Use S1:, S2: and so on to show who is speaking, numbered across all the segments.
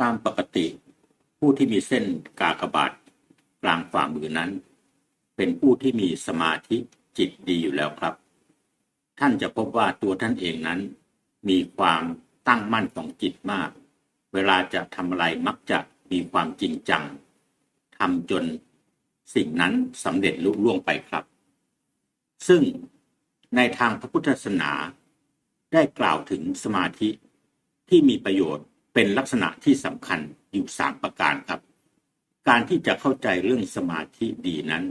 S1: ตามปกติ ผู้ที่มีเส้นกากบาทกลางฝ่ามือนั้น เป็นผู้ที่มีสมาธิจิตดีอยู่แล้วครับ ท่านจะพบว่าตัวท่านเองนั้น มีความตั้งมั่นของจิตมาก เวลาจะทำอะไรมักจะมีความจริงจังทำจนสิ่งนั้นสำเร็จลุล่วงไปครับ ซึ่งในทางพระพุทธศาสนาได้กล่าวถึงสมาธิที่มีประโยชน์ เป็นลักษณะที่สำคัญอยู่สามประการครับ การที่จะเข้าใจเรื่องสมาธิดีนั้น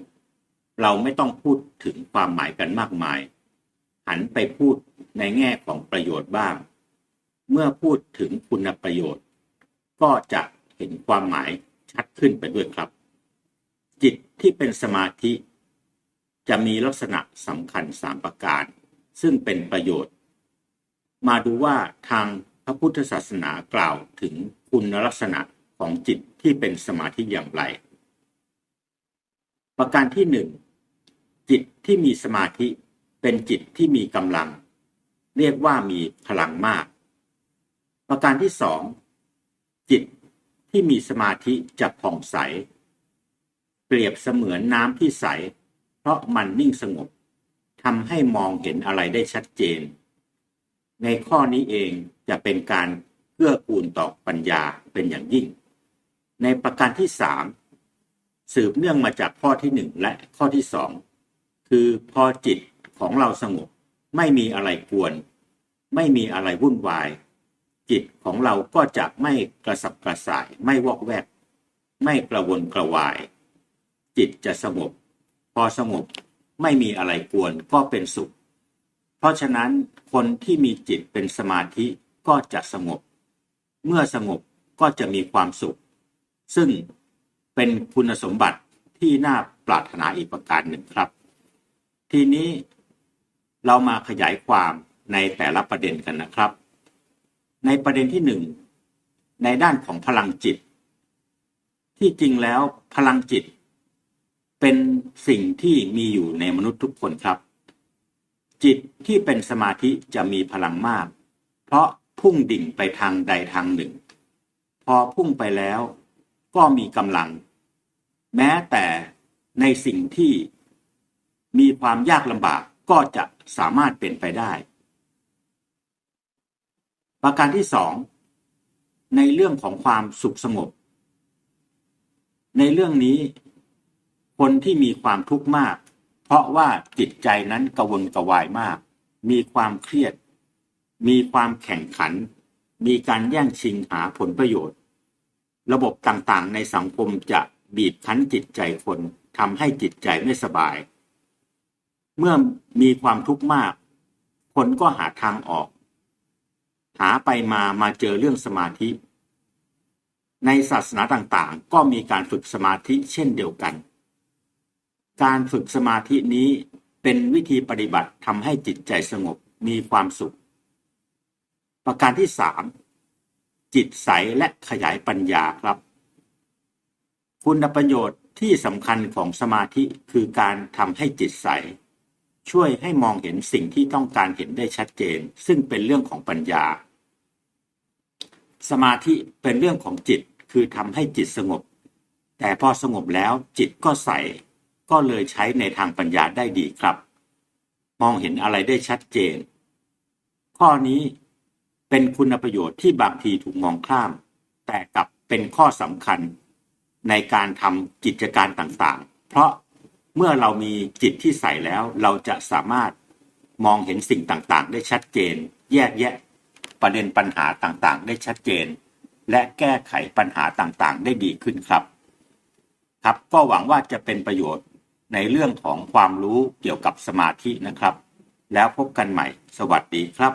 S1: เราไม่ต้องพูดถึงความหมายกันมากมาย หันไปพูดในแง่ของประโยชน์บ้าง เมื่อพูดถึงคุณประโยชน์ ก็จะเห็นความหมายชัดขึ้นไปด้วยครับ จิตที่เป็นสมาธิ จะมีลักษณะสำคัญสามประการ ซึ่งเป็นประโยชน์ มาดูว่าทาง ระพุทธศาสนากล่าวถึงคุณลักษณะของจิตที่เป็นสมาธิอย่างไร ประการที่หนึ่งจิตที่มีสมาธิเป็นจิตที่มีกำลัง เรียกว่ามีพลังมาก ประการที่สองจิตที่มีสมาธิจะผ่องใส เปรียบเสมือนน้ำที่ใส เพราะมันนิ่งสงบทำให้มองเห็นอะไรได้ชัดเจน ในข้อนี้เองจะเป็นการเกื้อกูลต่อปัญญาเป็นอย่างยิ่ง ในประการที่สามสืบเนื่องมาจากข้อที่หนึ่งและข้อที่สองคือพอจิตของเราสงบไม่มีอะไรกวน ไม่มีอะไรวุ่นวาย จิตของเราก็จะไม่กระสับกระส่าย ไม่วอกแวก ไม่กระวนกระวาย จิตจะสงบ พอสงบไม่มีอะไรกวนก็เป็นสุข เพราะฉะนั้นคนที่มีจิตเป็นสมาธิก็จะสงบ เมื่อสงบก็จะมีความสุข ซึ่งเป็นคุณสมบัติที่น่าปรารถนาอีกประการหนึ่งครับ ทีนี้เรามาขยายความในแต่ละประเด็นกันนะครับ ในประเด็นที่หนึ่งในด้านของพลังจิต ที่จริงแล้วพลังจิต เป็นสิ่งที่มีอยู่ในมนุษย์ทุกคนครับ จิตที่เป็นสมาธิจะมีพลังมาก เพราะพุ่งดิ่งไปทางใดทางหนึ่ง พอพุ่งไปแล้วก็มีกำลัง แม้แต่ในสิ่งที่มีความยากลำบากก็จะสามารถเป็นไปได้ ประการที่สองในเรื่องของความสุขสงบ ในเรื่องนี้ คนที่มีความทุกข์มาก เพราะว่าจิตใจนั้นกระวนกระวายมาก มีความเครียด มีความแข่งขัน มีการแย่งชิงหาผลประโยชน์ ระบบต่างๆ ในสังคมจะบีบคั้นจิตใจคนทำให้จิตใจไม่สบาย เมื่อมีความทุกข์มาก คนก็หาทางออก หาไปมามาเจอเรื่องสมาธิ ในศาสนาต่างๆ ก็มีการฝึกสมาธิเช่นเดียวกัน การฝึกสมาธินี้เป็นวิธีปฏิบัติทำให้จิตใจสงบมีความสุข ประการที่สามจิตใสและขยายปัญญาครับ คุณประโยชน์ที่สำคัญของสมาธิคือการทำให้จิตใส ช่วยให้มองเห็นสิ่งที่ต้องการเห็นได้ชัดเจน ซึ่งเป็นเรื่องของปัญญา สมาธิเป็นเรื่องของจิตคือทำให้จิตสงบ แต่พอสงบแล้วจิตก็ใส ก็เลยใช้ในทางปัญญาได้ดีครับ มองเห็นอะไรได้ชัดเจน ข้อนี้เป็นคุณประโยชน์ที่บางทีถูกมองข้าม แต่กลับเป็นข้อสำคัญในการทำกิจการต่างๆ เพราะเมื่อเรามีจิตที่ใส่แล้วเราจะสามารถมองเห็นสิ่งต่างๆ ได้ชัดเจน แยกแยะประเด็นปัญหาต่างๆ ได้ชัดเจน และแก้ไขปัญหาต่างๆ ได้ดีขึ้นครับ ครับก็หวังว่าจะเป็นประโยชน์ ในเรื่องของความรู้เกี่ยวกับสมาธินะครับ แล้วพบกันใหม่ สวัสดีครับ